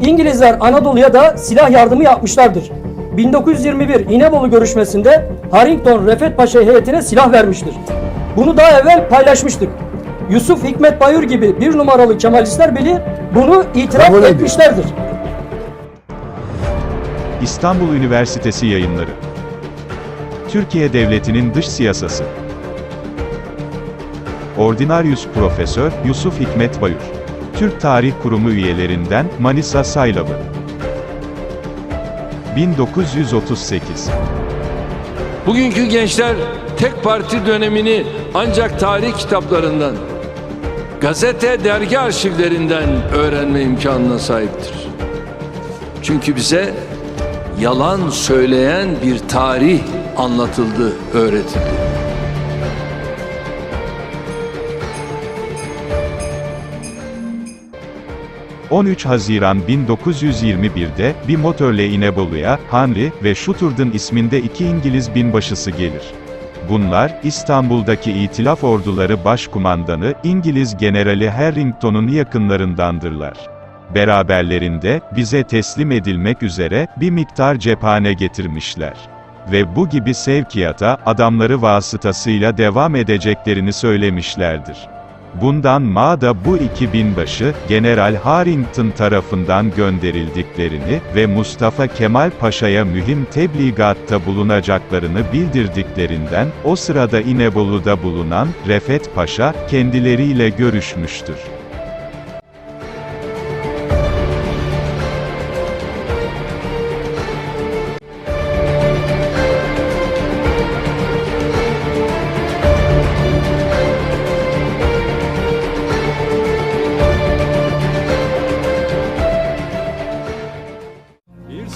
İngilizler Anadolu'ya da silah yardımı yapmışlardır. 1921 İnebolu görüşmesinde Harrington Refet Paşa heyetine silah vermiştir. Bunu daha evvel paylaşmıştık. Yusuf Hikmet Bayur gibi bir numaralı Kemalistler bile bunu itiraf Kabul etmişlerdir. İstanbul Üniversitesi Yayınları Türkiye Devleti'nin Dış Siyasası Ordinarius Profesör Yusuf Hikmet Bayur Türk Tarih Kurumu üyelerinden Manisa Saylavı 1938 Bugünkü gençler tek parti dönemini ancak tarih kitaplarından, gazete, dergi arşivlerinden öğrenme imkanına sahiptir. Çünkü bize yalan söyleyen bir tarih anlatıldı, öğretildi. ...13 Haziran 1921'de bir motorla İnebolu'ya, Henry ve Shooter'dın isminde iki İngiliz binbaşısı gelir. Bunlar, İstanbul'daki İtilaf Orduları Başkumandanı, İngiliz Generali Harrington'un yakınlarındandırlar. Beraberlerinde, bize teslim edilmek üzere, bir miktar cephane getirmişler. Ve bu gibi sevkiyata, adamları vasıtasıyla devam edeceklerini söylemişlerdir. Bundan ma'da bu iki binbaşı, General Harrington tarafından gönderildiklerini ve Mustafa Kemal Paşa'ya mühim tebligatta bulunacaklarını bildirdiklerinden, o sırada İnebolu'da bulunan, Refet Paşa, kendileriyle görüşmüştür.